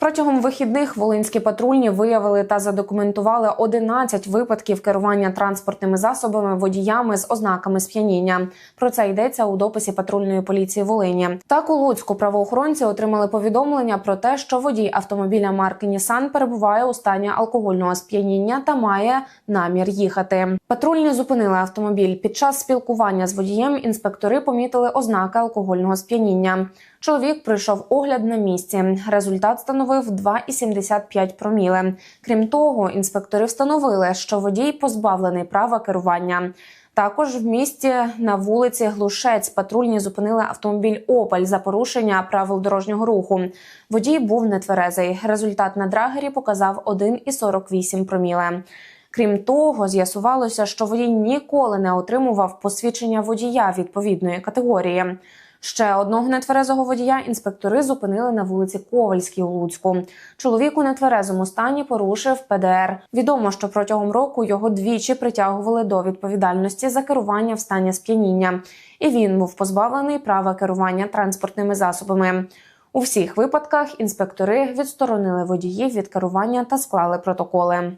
Протягом вихідних волинські патрульні виявили та задокументували 11 випадків керування транспортними засобами водіями з ознаками сп'яніння. Про це йдеться у дописі патрульної поліції Волині. Так у Луцьку правоохоронці отримали повідомлення про те, що водій автомобіля марки Нісан перебуває у стані алкогольного сп'яніння та має намір їхати. Патрульні зупинили автомобіль. Під час спілкування з водієм інспектори помітили ознаки алкогольного сп'яніння. Чоловік пройшов огляд на місці. Результат становив 2,75 проміли. Крім того, інспектори встановили, що водій позбавлений права керування. Також в місті на вулиці Глушець патрульні зупинили автомобіль Опель за порушення правил дорожнього руху. Водій був нетверезий. Результат на драгері показав 1,48 проміле. Крім того, з'ясувалося, що водій ніколи не отримував посвідчення водія відповідної категорії. Ще одного нетверезого водія інспектори зупинили на вулиці Ковальській у Луцьку. Чоловік у нетверезому стані порушив ПДР. Відомо, що протягом року його двічі притягували до відповідальності за керування в стані сп'яніння, і він був позбавлений права керування транспортними засобами. У всіх випадках інспектори відсторонили водіїв від керування та склали протоколи.